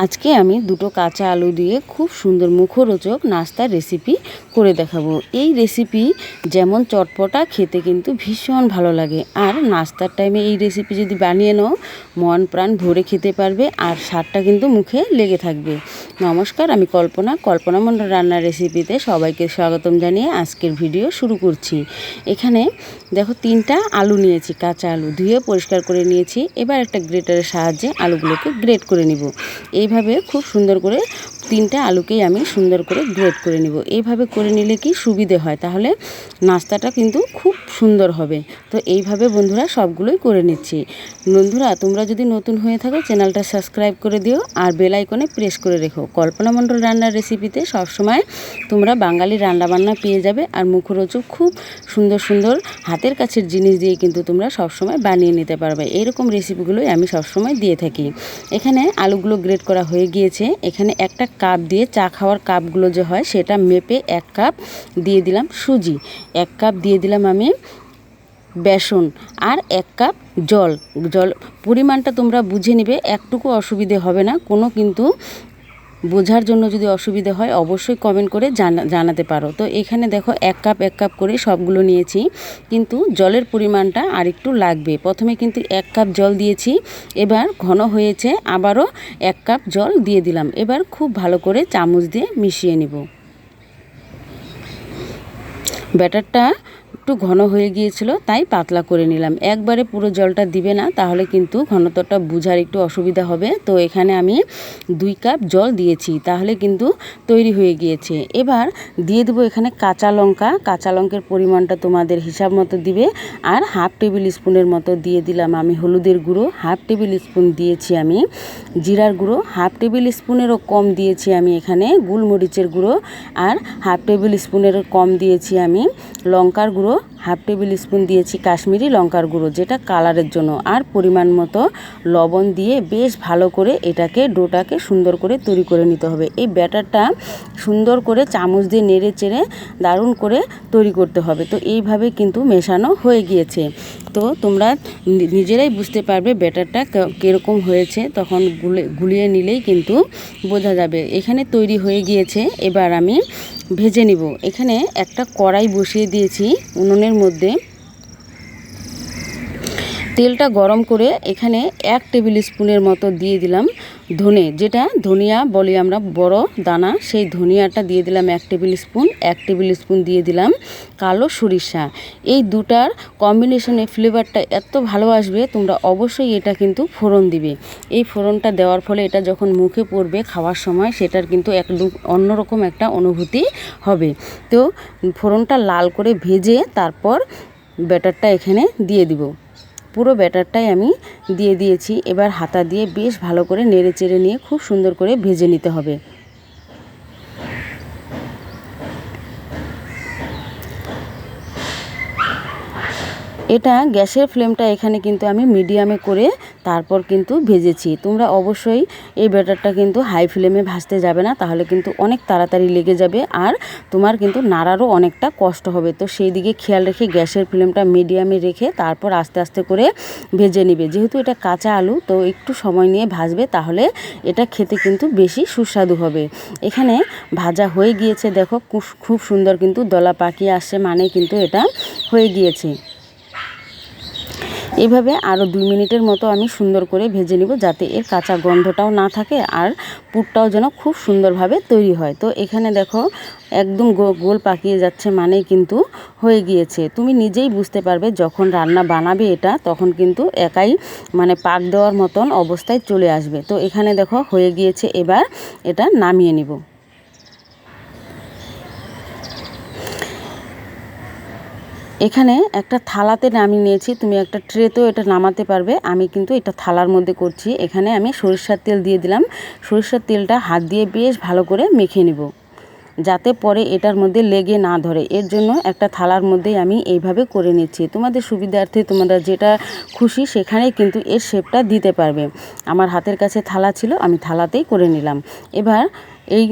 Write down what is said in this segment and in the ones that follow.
আজকে আমি দুটো কাঁচা আলু দিয়ে খুব সুন্দর মুখরোচক নাস্তার রেসিপি করে দেখাবো। এই রেসিপি যেমন চটপটা, খেতে কিন্তু ভীষণ ভালো লাগে। আর নাস্তার টাইমে এই রেসিপি যদি বানিয়ে নাও, মন প্রাণ ভরে খেতে পারবে আর স্বাদটা কিন্তু মুখে লেগে থাকবে। নমস্কার, আমি কল্পনা। কল্পনা মন্ডল রান্নার রেসিপিতে সবাইকে স্বাগতম জানিয়ে আজকের ভিডিও শুরু করছি। এখানে দেখো তিনটা আলু নিয়েছি, কাঁচা আলু ধুয়ে পরিষ্কার করে নিয়েছি। এবার একটা গ্রেটারের সাহায্যে আলুগুলোকে গ্রেট করে নিব। এইভাবে খুব সুন্দর করে তিনটা আলুকেই আমি সুন্দর করে গ্রেট করে নিব। এইভাবে করে নিলে কি সুবিধে হয়? তাহলে নাস্তাটা কিন্তু খুব সুন্দর হবে। তো এইভাবে বন্ধুরা সবগুলোই করে নিচ্ছি। বন্ধুরা, তোমরা যদি নতুন হয়ে থাকো, চ্যানেলটা সাবস্ক্রাইব করে দিও আর বেল আইকনে প্রেস করে রেখো। কল্পনা মণ্ডল রান্নার রেসিপিতে সবসময় তোমরা বাঙালি রান্নাবান্না পেয়ে যাবে আর মুখরোচক খুব সুন্দর সুন্দর হাতের কাছের জিনিস দিয়ে কিন্তু তোমরা সবসময় বানিয়ে নিতে পারবে। এরকম রেসিপিগুলোই আমি সবসময় দিয়ে থাকি। এখানে আলুগুলো গ্রেট করা হয়ে গিয়েছে। এখানে একটা কাপ দিয়ে চা খাওয়ার কাপগুলো যে হয়, সেটা মেপে এক কাপ দিয়ে দিলাম সুজি। এক কাপ দিয়ে দিলাম আমি বেসন আর এক কাপ জল। জল, পরিমাণটা তোমরা বুঝে নেবে, একটুকু অসুবিধে হবে না। কোনো কিন্তু বোঝার জন্য যদি অসুবিধে হয়, অবশ্যই কমেন্ট করে জানা, জানাতে পারো। তো এখানে দেখো, এক কাপ এক কাপ করে সবগুলো নিয়েছি। কিন্তু জলের পরিমাণটা আরেকটু লাগবে। প্রথমে কিন্তু এক কাপ জল দিয়েছি। এবার ঘন হয়েছে, আবারও এক কাপ জল দিয়ে দিলাম। এবার খুব ভালো করে চামচ দিয়ে মিশিয়ে নিব। ব্যাটারটা একটু ঘন হয়ে গিয়েছিল, তাই পাতলা করে নিলাম। একবারে পুরো জলটা দিবে না, তাহলে কিন্তু ঘনত্বটা বুঝার একটু অসুবিধা হবে। তো এখানে আমি দুই কাপ জল দিয়েছি, তাহলে কিন্তু তৈরি হয়ে গিয়েছে। এবার দিয়ে দেবো এখানে কাঁচা লঙ্কা। কাঁচা লঙ্কের পরিমাণটা তোমাদের হিসাব মতো দিবে। আর হাফ টেবিল স্পুনের মতো দিয়ে দিলাম আমি হলুদের গুঁড়ো। হাফ টেবিল স্পুন দিয়েছি আমি জিরার গুঁড়ো। হাফ টেবিল স্পুনেরও কম দিয়েছি আমি এখানে গুলমরিচের গুঁড়ো। আর হাফ টেবিল স্পুনেরও কম দিয়েছি আমি লঙ্কার গুঁড়ো হাফ টেবিল স্পুন দিয়েছি কাশ্মীরি লঙ্কার গুঁড়ো, যেটা কালারের জন্য। আর পরিমাণ মতো লবণ দিয়ে বেশ ভালো করে এটাকে, ডোটাকে সুন্দর করে তৈরি করে নিতে হবে। এই ব্যাটারটা সুন্দর করে চামচ দিয়ে নেড়ে চেড়ে দারুণ করে তৈরি করতে হবে। তো এইভাবে কিন্তু মেশানো হয়ে গিয়েছে। তো তোমরা নিজেরাই বুঝতে পারবে ব্যাটারটা কীরকম হয়েছে। তখন গুলে, গুলিয়ে নিলেই কিন্তু বোঝা যাবে। এখানে তৈরি হয়ে গিয়েছে। এবার আমি ভেজে নিব। এখানে একটা কড়াই বসিয়ে দিয়েছি। উনুনের মধ্যে তেলটা গরম করে এখানে এক টেবিল স্পুনের মতো দিয়ে দিলাম ধনে। যেটা ধনিয়া বলি আমরা বড় দানা, সেই ধনিয়াটা দিয়ে দিলাম এক টেবিল স্পুন। এক টেবিল স্পুন দিয়ে দিলাম কালো সরিষা। এই দুটার কম্বিনেশনে ফ্লেভারটা এত ভালো আসবে, তোমরা অবশ্যই এটা কিন্তু ফোড়ন দিবে। এই ফোড়নটা দেওয়ার ফলে এটা যখন মুখে পড়বে খাওয়ার সময়, সেটার কিন্তু একদম অন্যরকম একটা অনুভূতি হবে। তো ফোড়নটা লাল করে ভেজে তারপর ব্যাটারটা এখানে দিয়ে দিব। পুরো ব্যাটারটাই আমি দিয়ে দিয়েছি। এবার হাতা দিয়ে বেশ ভালো করে নেড়ে চেড়ে নিয়ে খুব সুন্দর করে ভেজে নিতে হবে। এটা গ্যাসের ফ্লেমটা এখানে কিন্তু আমি মিডিয়ামে করে তারপর কিন্তু ভেজেছি। তোমরা অবশ্যই এই ব্যাটারটা কিন্তু হাই ফ্লেমে ভাজতে যাবে না, তাহলে কিন্তু অনেক তাড়াতাড়ি লেগে যাবে আর তোমার কিন্তু নাড়ারও অনেকটা কষ্ট হবে। তো সেই দিকে খেয়াল রেখে গ্যাসের ফ্লেমটা মিডিয়ামে রেখে তারপর আস্তে আস্তে করে ভেজে নিবে। যেহেতু এটা কাঁচা আলু, তো একটু সময় নিয়ে ভাজবে, তাহলে এটা খেতে কিন্তু বেশি সুস্বাদু হবে। এখানে ভাজা হয়ে গিয়েছে, দেখো খুব সুন্দর কিন্তু দলা পাকিয়ে আসছে মানে কিন্তু এটা হয়ে গিয়েছে। এভাবে আরও দুই মিনিটের মতো আমি সুন্দর করে ভেজে নিব যাতে এর কাঁচা গন্ধটাও না থাকে আর পুরটাও যেন খুব সুন্দরভাবে তৈরি হয়। তো এখানে দেখো একদম গোল পাকিয়ে যাচ্ছে মানেই কিন্তু হয়ে গিয়েছে। তুমি নিজেই বুঝতে পারবে যখন রান্না বানাবে এটা, তখন কিন্তু একাই মানে পাক দেওয়ার মতন অবস্থায় চলে আসবে। তো এখানে দেখো হয়ে গিয়েছে, এবার এটা নামিয়ে নিব। এখানে একটা থালাতে নামিয়ে নিয়েছি। তুমি একটা ট্রেতেও এটা নামাতে পারবে। আমি কিন্তু এটা থালার মধ্যে করছি। এখানে আমি সরিষার তেল দিয়ে দিলাম। সরিষার তেলটা হাত দিয়ে বেশ ভালো করে মেখে নেব। যাতে পরে এটার মধ্যে লেগে না ধরে। এর জন্য একটা থালার মধ্যেই আমি এইভাবে করে নিচ্ছি। তোমাদের সুবিধার্থে তোমরা যেটা খুশি সেখানেই কিন্তু এর শেপটা দিতে পারবে। আমার হাতের কাছে থালা ছিল, আমি থালাতেই করে নিলাম। এবার এই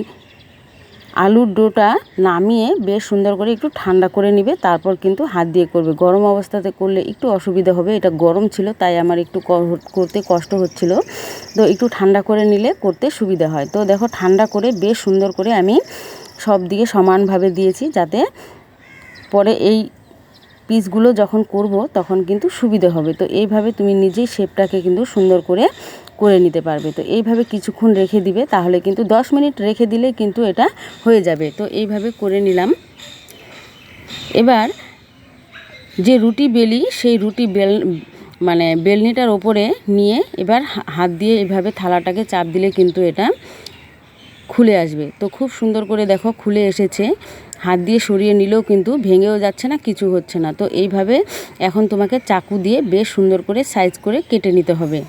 আলুর ডোটা নামিয়ে বেশ সুন্দর করে একটু ঠান্ডা করে নিবে, তারপর কিন্তু হাত দিয়ে করবে। গরম অবস্থাতে করলে একটু অসুবিধা হবে, এটা গরম ছিল, তাই আমার একটু করতে কষ্ট হচ্ছিল। তো একটু ঠান্ডা করে নিলে করতে সুবিধা হয়। তো দেখো, ঠান্ডা করে বেশ সুন্দর করে আমি সব দিকে সমানভাবে দিয়েছি, যাতে পরে এই পিসগুলো যখন করব, তখন কিন্তু সুবিধে হবে। তো এইভাবে তুমি নিজেই শেপটাকে কিন্তু সুন্দর করে করে নিতে পারবে। তো এইভাবে কিছুক্ষণ রেখে দিবে, তাহলে কিন্তু 10 মিনিট রেখে দিলে কিন্তু এটা হয়ে যাবে। তো এইভাবে করে নিলাম। এবার যে রুটি বেলি, সেই রুটি বেল মানে বেলনিটার ওপরে নিয়ে এবার হাত দিয়ে এইভাবে থালাটাকে চাপ দিলে কিন্তু এটা খুলে আসবে। তো খুব সুন্দর করে দেখো খুলে এসেছে। হাত দিয়ে সরিয়ে নিলেও কিন্তু ভেঙেও যাচ্ছে না, কিছু হচ্ছে না। তো এইভাবে এখন তোমাকে চাকু দিয়ে বেশ সুন্দর করে সাইজ করে কেটে নিতে হবে।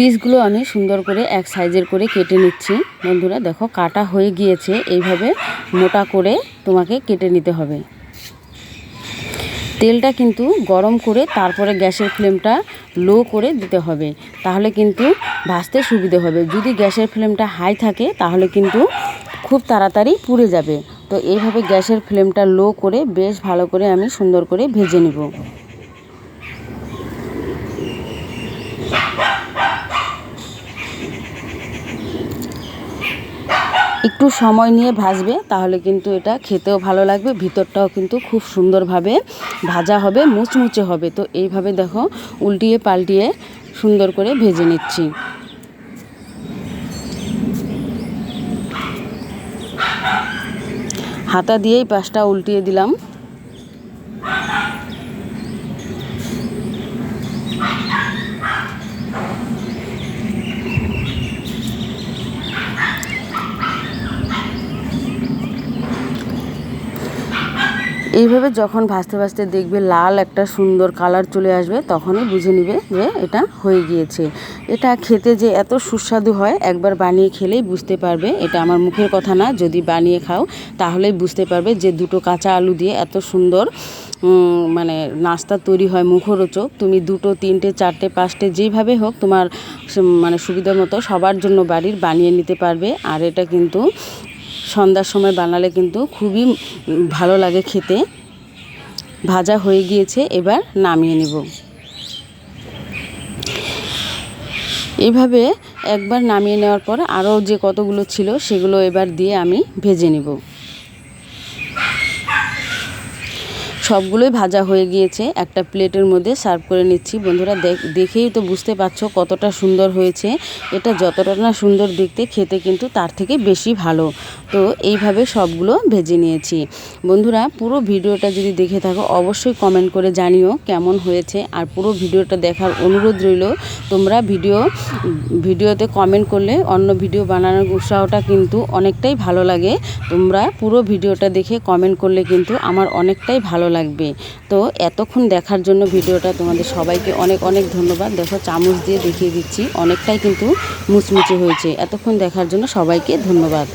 পিসগুলো আমি সুন্দর করে এক সাইজের করে কেটে নিচ্ছি। বন্ধুরা, দেখো, কাটা হয়ে গিয়েছে। এইভাবে মোটা করে তোমাকে কেটে নিতে হবে। তেলটা কিন্তু গরম করে তারপরে গ্যাসের ফ্লেমটা লো করে দিতে হবে। তাহলে কিন্তু ভাজতে সুবিধে হবে। যদি গ্যাসের ফ্লেমটা হাই থাকে, তাহলে কিন্তু খুব তাড়াতাড়ি পুড়ে যাবে। তো এইভাবে গ্যাসের ফ্লেমটা লো করে বেশ ভালো করে আমি সুন্দর করে ভেজে নিব। একটু সময় নিয়ে ভাজবে, তাহলে কিন্তু এটা খেতেও ভালো লাগবে, ভিতরটাও কিন্তু খুব সুন্দরভাবে ভাজা হবে, মুচমুচে হবে। তো এইভাবে দেখো, উল্টিয়ে পাল্টিয়ে সুন্দর করে ভেজে নিচ্ছি। হাতা দিয়েই পাশটা উল্টিয়ে দিলাম। এইভাবে যখন ভাজতে ভাজতে দেখবে লাল একটা সুন্দর কালার চলে আসবে তখনই বুঝে নিবে যে এটা হয়ে গিয়েছে। এটা খেতে যে এত সুস্বাদু হয়, একবার বানিয়ে খেলেই বুঝতে পারবে। এটা আমার মুখের কথা না, যদি বানিয়ে খাও, তাহলেই বুঝতে পারবে যে দুটো কাঁচা আলু দিয়ে এত সুন্দর মানে নাস্তা তৈরি হয় মুখরোচক। তুমি দুটো, তিনটে, চারটে, পাঁচটে যেইভাবে হোক তোমার মানে সুবিধা মতো সবার জন্য বাড়ির বানিয়ে নিতে পারবে। আর এটা কিন্তু সন্ধ্যার সময় বানালে কিন্তু খুবই ভালো লাগে খেতে। ভাজা হয়ে গিয়েছে, এবার নামিয়ে নেব। এভাবে একবার নামিয়ে নেওয়ার পর আরও যে কতগুলো ছিল সেগুলো এবার দিয়ে আমি ভেজে নেব। সবগুলোই ভাজা হয়ে গিয়েছে। একটা প্লেটের মধ্যে সার্ভ করে নিচ্ছি। বন্ধুরা দেখেই তো বুঝতে পারছ কতটা সুন্দর হয়েছে। এটা যতটা না সুন্দর দেখতে, খেতে কিন্তু তার থেকে বেশি ভালো। তো এইভাবে সবগুলো ভেজে নিয়েছি। বন্ধুরা, পুরো ভিডিওটা যদি দেখে থাকো, অবশ্যই কমেন্ট করে জানিও কেমন হয়েছে। আর পুরো ভিডিওটা দেখার অনুরোধ রইল, তোমরা ভিডিও, ভিডিওতে কমেন্ট করলে অন্য ভিডিও বানানোর উৎসাহটা কিন্তু অনেকটাই ভালো লাগে। তোমরা পুরো ভিডিওটা দেখে কমেন্ট করলে কিন্তু আমার অনেকটাই ভালো লাগবে। তো এতক্ষণ দেখার জন্য ভিডিওটা তোমাদের সবাইকে অনেক অনেক ধন্যবাদ। দেখো চামচ দিয়ে দেখিয়ে দিচ্ছি। অনেকটাই কিন্তু মুচমুচে হয়েছে। এতক্ষণ দেখার জন্য সবাইকে ধন্যবাদ।